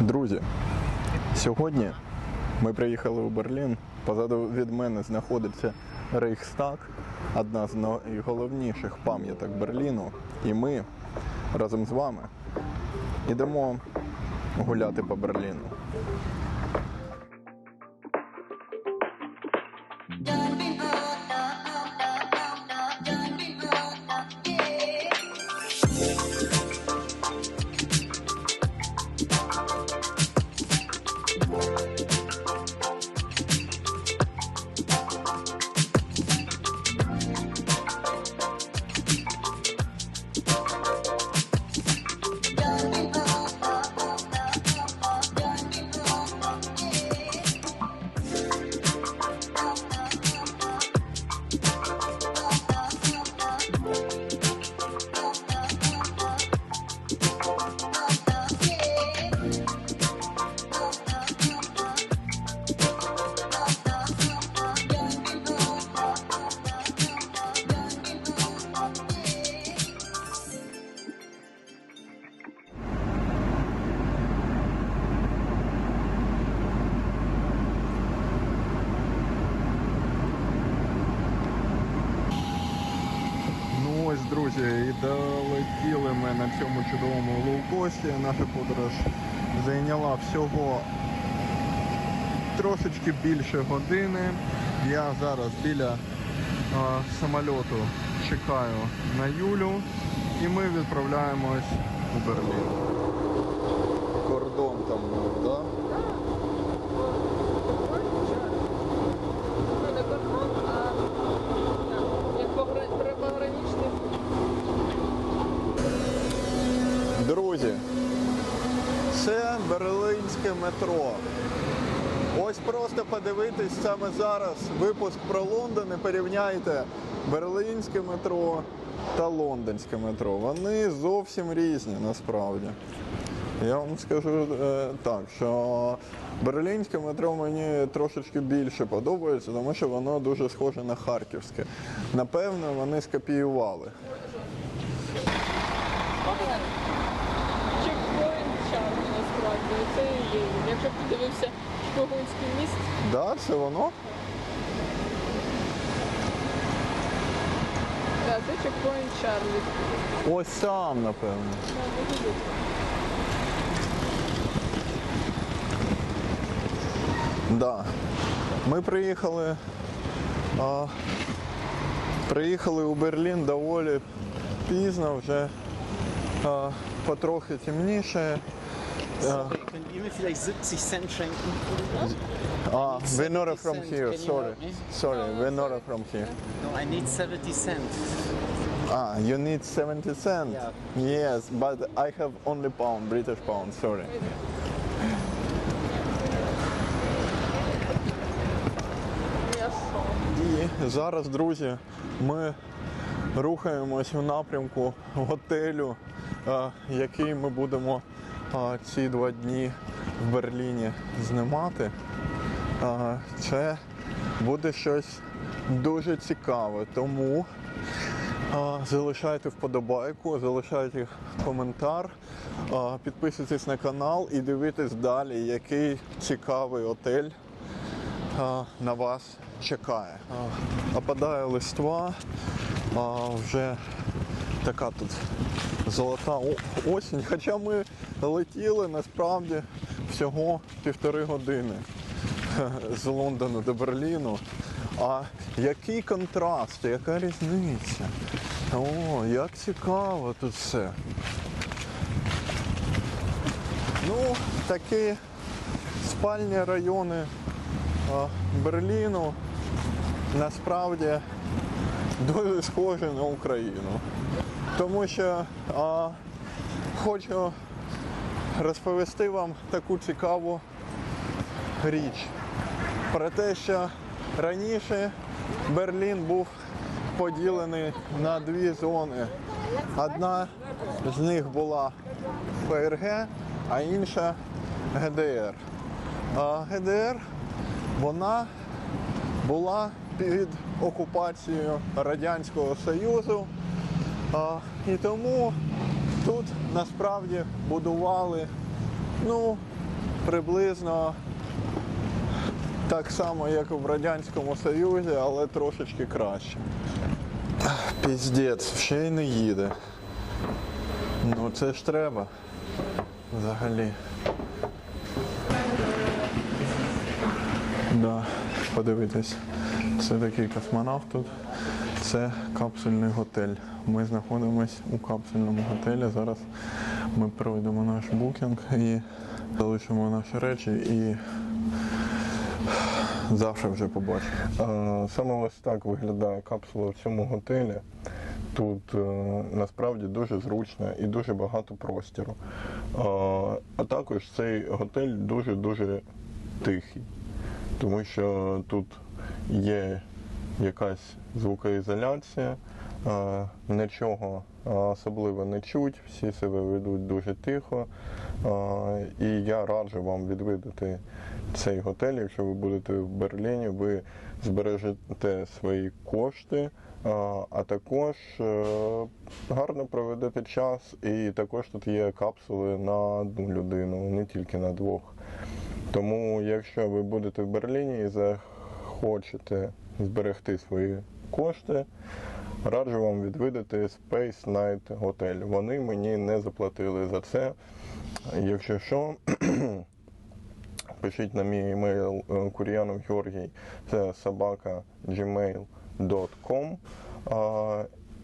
Друзі, сьогодні ми приїхали у Берлін. Позаду від мене знаходиться Рейхстаг, одна з найголовніших пам'яток Берліну. І ми разом з вами йдемо гуляти по Берліну. Друзі, і долетіли ми на цьому чудовому лоукості. Наша подорож зайняла всього трошечки більше години. Я зараз біля а, самольоту чекаю на Юлю і ми відправляємось у Берлін. Кордон там, так? Не кордон, а як погра- припограничний. Друзі, це берлинське метро. Ось просто подивитись саме зараз випуск про Лондон і порівняйте берлинське метро та лондонське метро. Вони зовсім різні насправді. Я вам скажу е, так, що берлінське метро мені трошечки більше подобається, тому що воно дуже схоже на харківське. Напевно, вони скопіювали. Чекпоінт Чарлі насправді. Це є. Якщо б ти дивився шпигунський міст, Да, це воно? да, це чекпоінт Чарлі. Ось сам, напевно. Да. Ми приїхали. А, приїхали у Берлін доволі пізно, вже а, потрохи темніше. Sorry, können ihr mir vielleicht 70 Cent schenken? А, we're not from 70 here, Can sorry. Sorry, we're not from here. No, I need 70 cent. Ah, you need 70 cents? Yeah. Yes, but I have only pound, British pound, sorry. І зараз, друзі, ми рухаємось у напрямку готелю, е, який ми будемо е, ці два дні в Берліні знімати. Це буде щось дуже цікаве, тому залишайте вподобайку, залишайте коментар, підписуйтесь на канал і дивитесь далі, який цікавий отель на вас чекає. Опадає листва, а, вже така тут золота осінь. Хоча ми летіли насправді всього півтори години з Лондону до Берліну. А який контраст, яка різниця? О, як цікаво тут все. Ну, такі спальні райони Берліну насправді дуже схожі на Україну. Тому що а, хочу розповісти вам таку цікаву річ про те, що раніше Берлін був поділений на дві зони. Одна з них була ФРГ, а інша ГДР. А ГДР вона була під окупацією Радянського Союзу. І тому тут насправді будували ну, приблизно так само, як і в Радянському Союзі, але трошечки краще. Піздець, ще й не їде. Ну це ж треба. Взагалі. Да, подивитись. Це такий космонавт тут. Це капсульний готель. Ми знаходимося у капсульному готелі. Зараз ми пройдемо наш букінг і залишимо наші речі і завтра вже побачимо. Саме ось так виглядає капсула в цьому готелі. Тут е, насправді дуже зручно і дуже багато простіру. А також цей готель дуже-дуже тихий, тому що тут є якась звукоізоляція, е, нічого е, особливо не чуть, всі себе ведуть дуже тихо. Е, І я раджу вам відвідати цей готель. Якщо ви будете в Берліні, ви збережете свої кошти, а також гарно проведете час. І також тут є капсули на одну людину, не тільки на двох. Тому, якщо ви будете в Берліні і захочете зберегти свої кошти, раджу вам відвідати Space Night Hotel. Вони мені не заплатили за це. Якщо що, пишіть на мій емейл е, Кур'янов Георгій, це собака gmail.com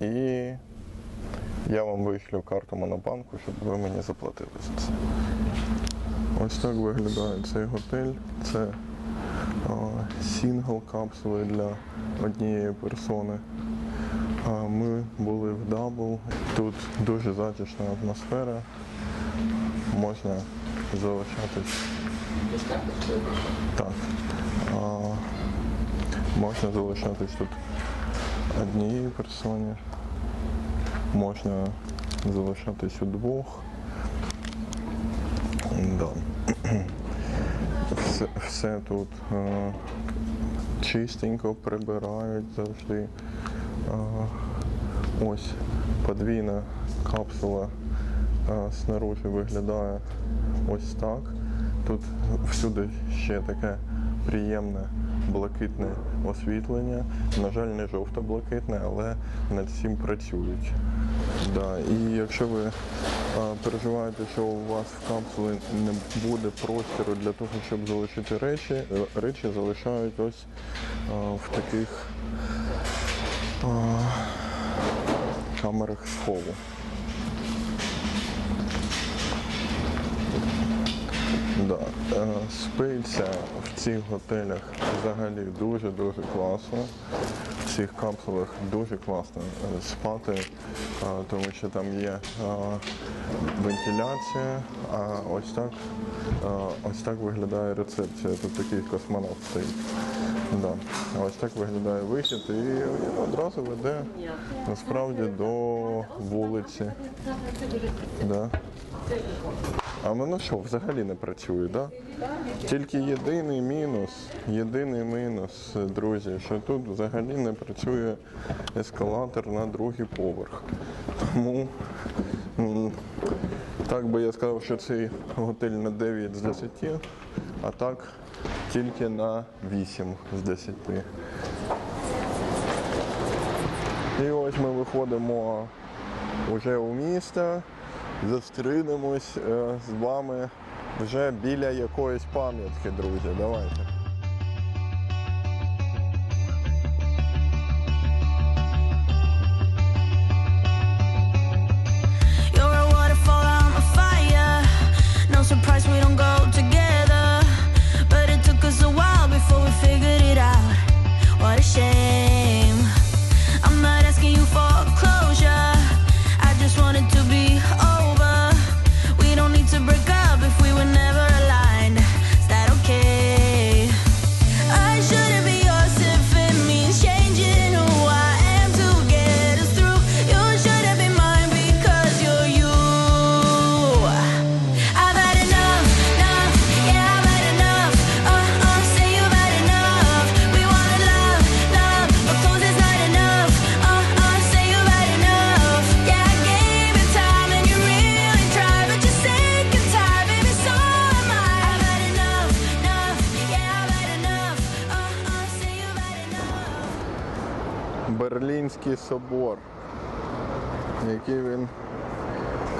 і я вам вишлю карту Монобанку, щоб ви мені заплатили за це. Ось так виглядає цей готель. Це сінгл капсули для однієї персони. Ми були в дабл. Тут дуже затишна атмосфера. Можна залишатись. Так. Можна залишатись тут однієї персоні. Можна залишатись удвох. Да. Все, тут е, чистенько прибирають завжди. Е, ось подвійна капсула е, снаружи виглядає ось так. Тут всюди ще таке приємне блакитне освітлення. На жаль, не жовто-блакитне, але над цим працюють. Да. І якщо ви переживаєте, що у вас в капсулі не буде простору для того, щоб залишити речі, е, речі залишають ось в таких камерах схову. Да. е, Спиться в цих готелях взагалі дуже-дуже класно. В цих капсулах дуже класно е, спати, е, тому що там є вентиляція, а ось так, ось так виглядає рецепція. Тут такий космонавт стоїть. Да. Ось так виглядає вихід і одразу веде насправді до вулиці. Да. А воно що, взагалі не працює, да? Тільки єдиний мінус, єдиний мінус, друзі, що тут взагалі не працює ескалатор на другий поверх. Тому так би я сказав, що цей готель на 9 з 10, а так тільки на 8 з 10. І ось ми виходимо вже у місто, зустрінемось е, з вами вже біля якоїсь пам'ятки, друзі. Давайте. Який він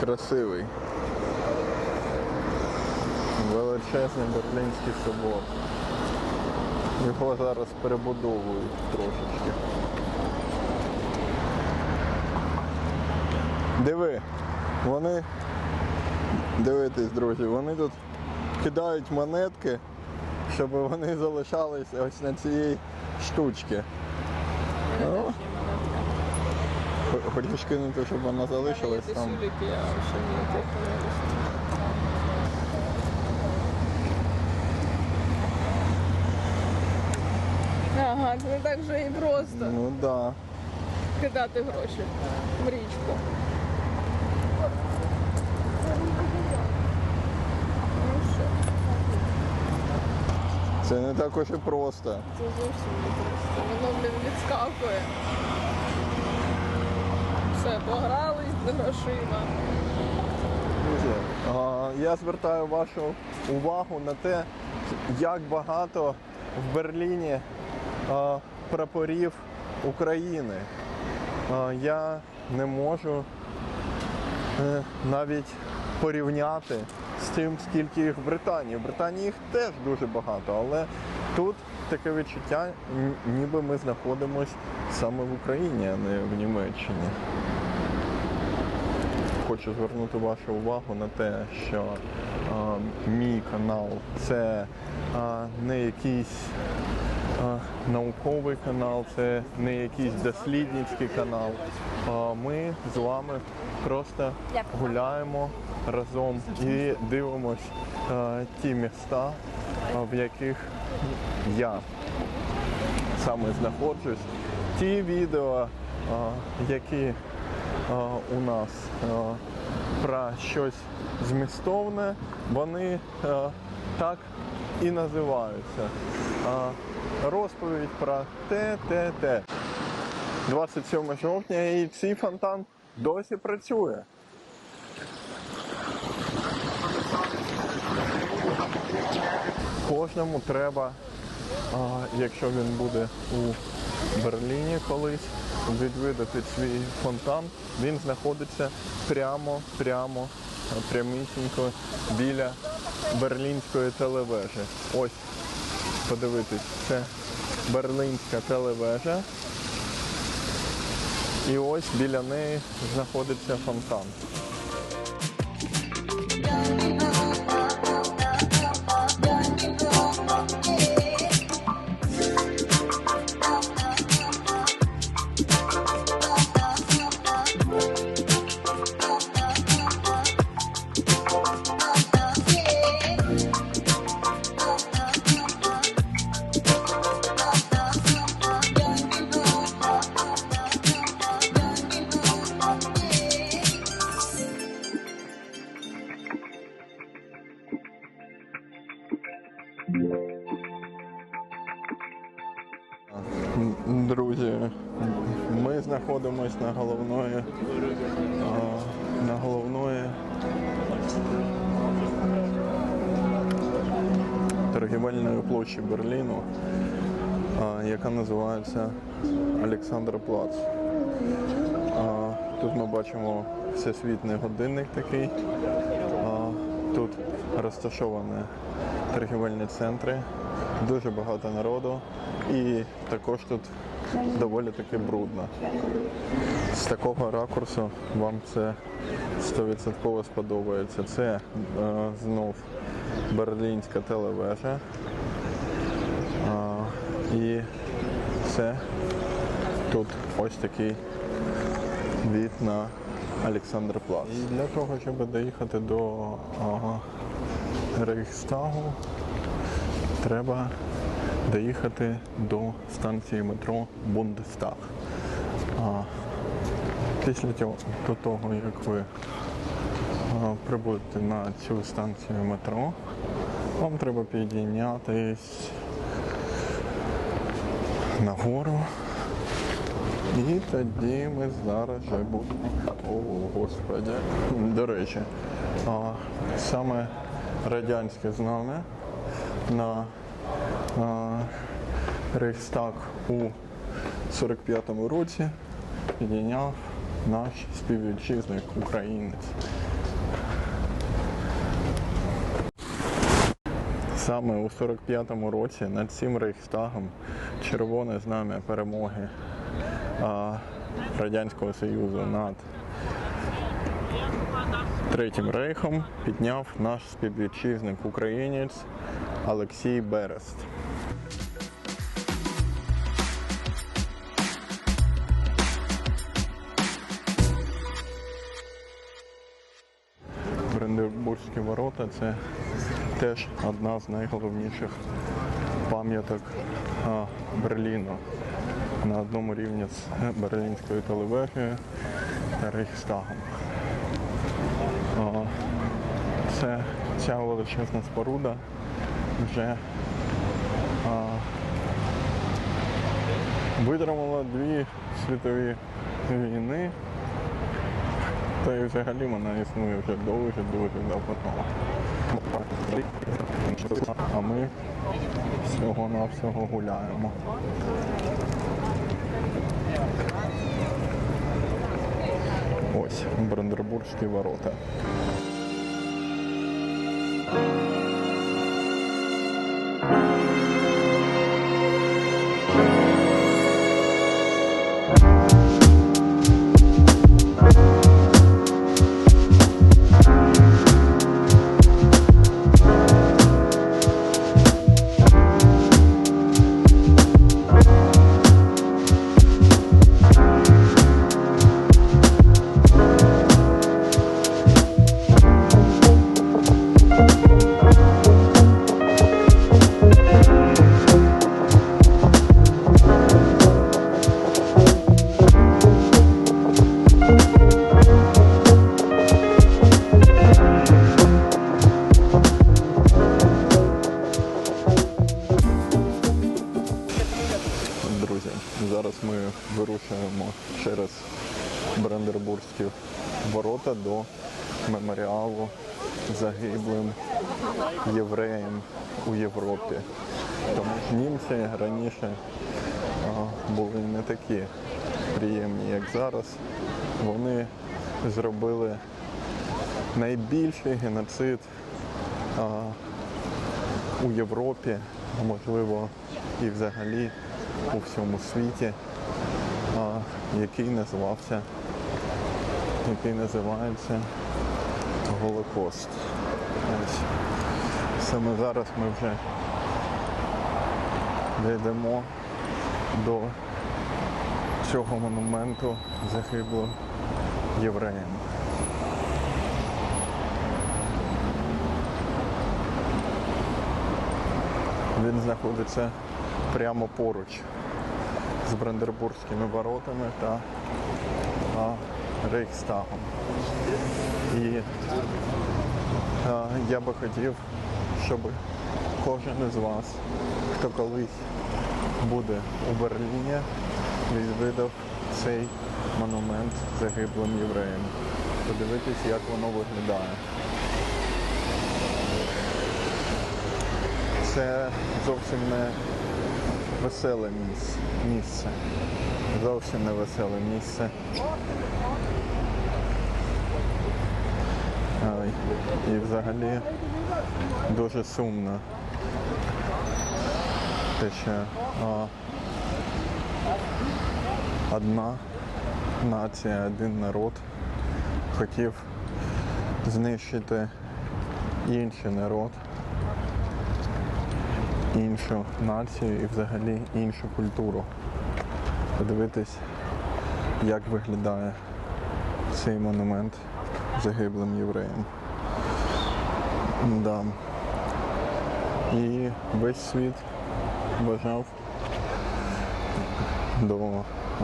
красивий. Величезний Берлінський собор. Його зараз перебудовують трошечки. Диви, вони. Дивитесь, друзі, вони тут кидають монетки, щоб вони залишались ось на цій штучці. Ну, Хочеш кинути, щоб вона залишилась там. Ага, це не так вже і просто Ну так. Да. кидати гроші в річку. Ну Це не так уж і просто. це зовсім не просто. Воно, блін, відскакує. Все, погрались з грошима. Друзі, я звертаю вашу увагу на те, як багато в Берліні прапорів України. Я не можу е, навіть порівняти з тим, скільки їх в Британії. В Британії їх теж дуже багато, але тут таке відчуття, ніби ми знаходимося саме в Україні, а не в Німеччині хочу звернути вашу увагу на те, що а, мій канал це а, не якийсь а, науковий канал, це не якийсь дослідницький канал. А, ми з вами просто гуляємо разом і дивимось а, ті міста, а, в яких я саме знаходжусь. Ті відео, а, які а, у нас а, про щось змістовне, вони а, так і називаються. Розповідь про те, те, те. 27 жовтня і цей фонтан досі працює. Кожному треба якщо він буде у Берліні колись, відвідати свій фонтан, він знаходиться прямо, прямо, прямісінько біля берлінської телевежі. Ось, подивитись, це берлінська телевежа. І ось біля неї знаходиться фонтан. Площі Берліну, яка називається Олександр-Плац. Тут ми бачимо всесвітній годинник такий. Тут розташовані торгівельні центри, дуже багато народу і також тут доволі таки брудно. З такого ракурсу вам це 100% сподобається. Це е, знов берлінська телевежа. І це тут ось такий від на Олександр Плац. І для того, щоб доїхати до ага, Рейхстагу, треба доїхати до станції метро Бундестаг. А, після того, як ви прибудете на цю станцію метро, вам треба підійнятись нагору. І тоді ми зараз вже будемо. О, господи. До речі, а, саме радянське знам'я на а, Рейхстаг у 45-му році підійняв наш співвітчизник українець. Саме у 45-му році над цим рейхстагом червоне знам'я перемоги а, Радянського Союзу над Третім рейхом підняв наш співвітчизник українець Олексій Берест. Бранденбурзькі ворота це теж одна з найголовніших пам'яток Берліну на одному рівні з Берлінською телевежею та Рейхстагом. Це ця величезна споруда вже витримала дві світові війни. Та і взагалі вона існує вже дуже дуже давно. А ми всього навсього гуляємо. Ось Брандербурзькі ворота. Ми вирушуємо через Брандербурзькі ворота до меморіалу загиблим євреям у Європі. Тому німці раніше були не такі приємні, як зараз. Вони зробили найбільший геноцид у Європі, а можливо і взагалі у всьому світі, який називався, який називається Голокост. Саме зараз ми вже дійдемо до цього монументу загиблим євреям. Він знаходиться прямо поруч з Брандербурзькими воротами та Рейхстагом. І я би хотів, щоб кожен із вас, хто колись буде у Берліні, відвідав цей монумент загиблим євреям. Подивитись, як воно виглядає. Це зовсім не веселе міс- місце. Зовсім не веселе місце. І взагалі дуже сумно. Те, що а, одна нація, один народ хотів знищити інший народ іншу націю і взагалі іншу культуру. Подивитись, як виглядає цей монумент загиблим євреям. Да. І весь світ вважав до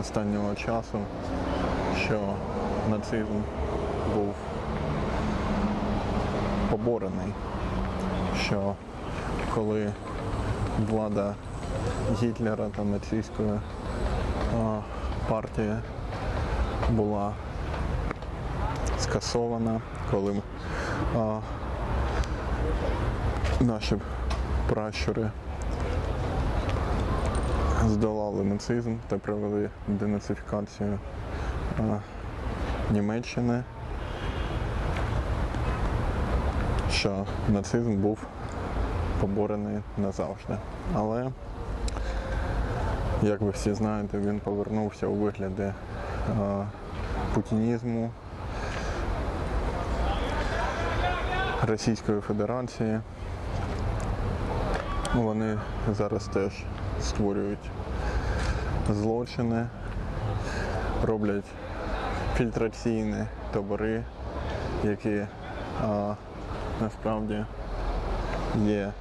останнього часу, що нацизм був поборений, що коли влада Гітлера та нацистської а, партії була скасована, коли а, наші пращури здолали нацизм та провели денацифікацію е, Німеччини, що нацизм був поборений назавжди. Але, як ви всі знаєте, він повернувся у вигляді е, путінізму Російської Федерації. Вони зараз теж створюють злочини, роблять фільтраційні табори, які а, насправді є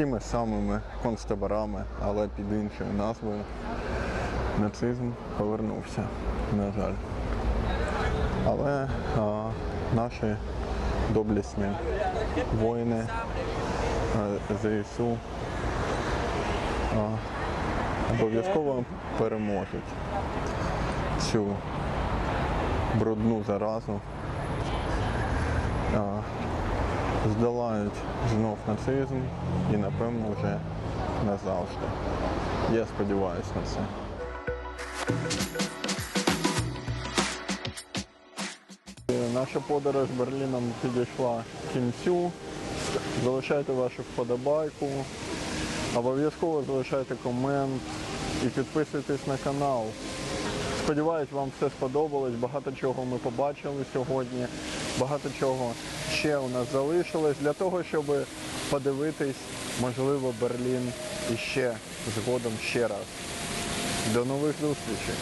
тими самими концтаборами, але під іншою назвою. Нацизм повернувся, на жаль. Але а, наші доблесні воїни а, ЗСУ обов'язково переможуть цю брудну заразу, а, здолають знов нацизм і напевно вже назавжди. Я сподіваюся на це. Наша подорож Берліном підійшла кінцю. Залишайте вашу вподобайку. Обов'язково залишайте комент і підписуйтесь на канал. Сподіваюсь, вам все сподобалось. Багато чого ми побачили сьогодні. Багато чого ще у нас залишилось для того, щоб подивитись, можливо, Берлін іще згодом ще раз. До нових зустрічей!